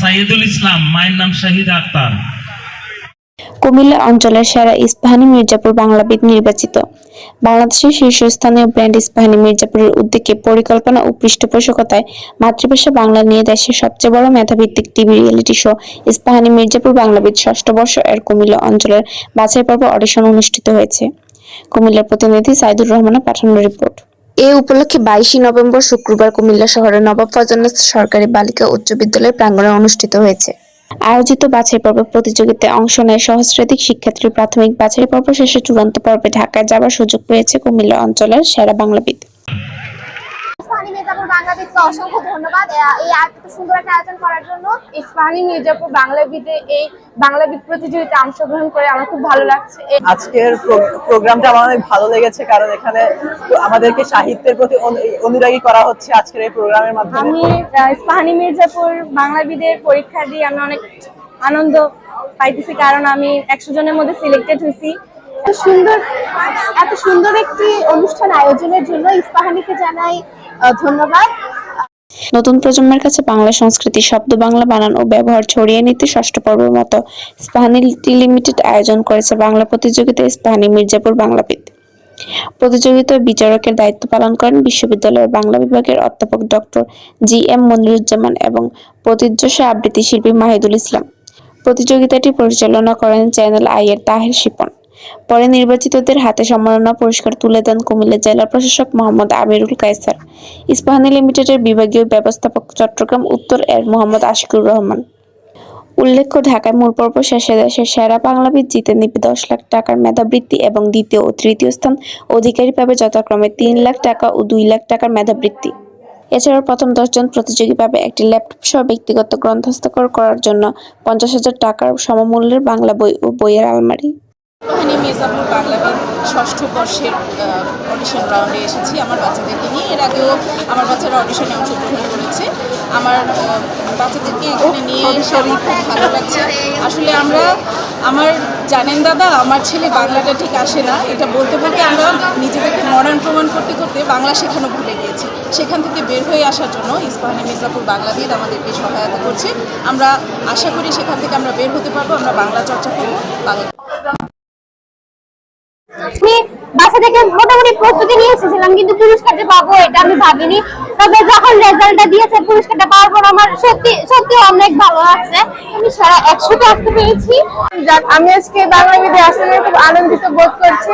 সাইয়েদুল ইসলাম, মায়ের নাম আক্তার। কুমিল্লা অঞ্চলের সেরা ইস্পাহানি মির্জাপুর বাংলাবিদ নির্বাচিত। বাংলাদেশের শীর্ষস্থানীয় ব্র্যান্ড ইস্পাহানি মির্জাপুরের উদ্যোগে পরিকল্পনা ও পৃষ্ঠপোষকতায় মাতৃভাষা বাংলা নিয়ে দেশের সবচেয়ে বড় মেধাভিত্তিক TV reality show Ispahani Mirzapur Banglabid ষষ্ঠ বর্ষ এর কুমিল্লা অঞ্চলের বাছাই পর্ব অডিশন অনুষ্ঠিত হয়েছে। কুমিল্লার প্রতিনিধি সাইদুর রহমানের পাঠানো রিপোর্ট। এ উপলক্ষে বাইশে নভেম্বর শুক্রবার কুমিল্লা শহরের নবাব ফজলনাথ সরকারি বালিকা উচ্চ বিদ্যালয়ের প্রাঙ্গণে অনুষ্ঠিত হয়েছে। আয়োজিত বাছাই পর্ব প্রতিযোগিতায় অংশ নেয় সহস্রাধিক শিক্ষার্থীর প্রাথমিক বাছাই পর্ব শেষে চূড়ান্ত পর্বে ঢাকায় যাওয়ার সুযোগ পেয়েছে কুমিল্লা অঞ্চলের সেরা বাংলাবিদ। মির্জাপুর অসংখ্য ধন্যবাদ। এই এত সুন্দর একটা আয়োজন করার জন্য ইস্পাহানি মির্জাপুর বাংলাবিদে এই বাংলাবিদ প্রতিযোগিতায় অংশগ্রহণ করে আমার খুব ভালো লাগছে। আজকের প্রোগ্রামটা আমার অনেক ভালো লেগেছে কারণ এখানে আমাদেরকে সাহিত্যের প্রতি অনু- অনুরাগী করা হচ্ছে আজকের এই প্রোগ্রামের মাধ্যমে। আমি ইস্পাহানি মির্জাপুর বাংলাবিদের পরীক্ষা দিয়ে আমি অনেক আনন্দ পাইতেছি কারণ আমি একশো জনের মধ্যে সিলেক্টেড হয়েছি। এত সুন্দর এত সুন্দর একটি অনুষ্ঠান আয়োজনের জন্য ইস্পাহানিকে জানাই ধন্যবাদ। নতুন প্রজন্মের কাছে বাংলা সংস্কৃতি, শব্দ বাংলা বানান ও ব্যবহার ছড়িয়ে নিতে ষষ্ঠ পর্বের মতো ইস্পাহানি লিমিটেড আয়োজন করেছে বাংলা প্রতিযোগিতা ইস্পাহানি মির্জাপুর বাংলাবিদ প্রতিযোগিতায় বিচারকের দায়িত্ব পালন করেন বিশ্ববিদ্যালয়ের বাংলা বিভাগের অধ্যাপক ডক্টর জি এম মনিরুজ্জামান এবং প্রতিযোশা আবৃত্তি শিল্পী মাহিদুল ইসলাম। প্রতিযোগিতাটি পরিচালনা করেন চ্যানেল আই এর তাহের শিপন। পরে নির্বাচিতদের হাতে সম্মাননা পুরস্কার তুলে দেন কুমিল্লা জেলা প্রশাসক মোহাম্মদ আমিরুল কায়সার। ইস্পাহানি লিমিটেডের বিভাগীয় ব্যবস্থাপক চট্টগ্রাম উত্তর এর মোহাম্মদ আশিকুর রহমান। উল্লেখ্য, ঢাকায় মূল পর্ব শেষে দেশের সেরা বাংলাবিদ জিতে নিবে দশ লাখ টাকার মেধাবৃত্তি এবং দ্বিতীয় ও তৃতীয় স্থান অধিকারী পাবে যথাক্রমে তিন লাখ টাকা ও দুই লাখ টাকার মেধাবৃত্তি। এছাড়াও প্রথম দশজন প্রতিযোগী পাবে একটি ল্যাপটপ সহ ব্যক্তিগত গ্রন্থ করার জন্য পঞ্চাশ হাজার টাকার সমমূল্যের বাংলা বই ও বইয়ের আলমারি। ওখানে মির্জাপুর বাংলাবিদ ষষ্ঠ বর্ষের অডিশন রাউন্ডে এসেছি আমার বাচ্চাদেরকে নিয়ে। এর আগেও আমার বাচ্চারা অডিশনে অংশগ্রহণ করেছে। আমার বাচ্চাদেরকে এখানে নিয়ে এসে খুব ভালো লাগছে। আসলে আমরা আমার জানেন দাদা আমার ছেলে বাংলাটা ঠিক আসে না। এটা বলতে বলতে আমরা নিজেদেরকে মডার্ন প্রমাণ করতে করতে বাংলা শেখানো ভুলে গিয়েছি। সেখান থেকে বের হয়ে আসার জন্য ইস্পাহানি মির্জাপুর বাংলাবিদ আমাদেরকে সহায়তা করছে। আমরা আশা করি সেখান থেকে আমরা বের হতে পারব আমরা বাংলা চর্চা করব। বাংলা আমি বাসা থেকে মোটামুটি প্রস্তুতি নিয়ে এসেছিলাম, কিন্তু পুরস্কারটা পাবো এটা আমি ভাবিনি। তবে যখন রেজাল্টটা দিয়েছে, পুরস্কারটা পাওয়ার পর আমার সত্যি সত্যি অনেক ভালো লাগছে। আমি সারা একশোতে আসতে পেরেছি। আমি আজকে বাংলাবিদে আসলে খুব আনন্দিত বোধ করছি।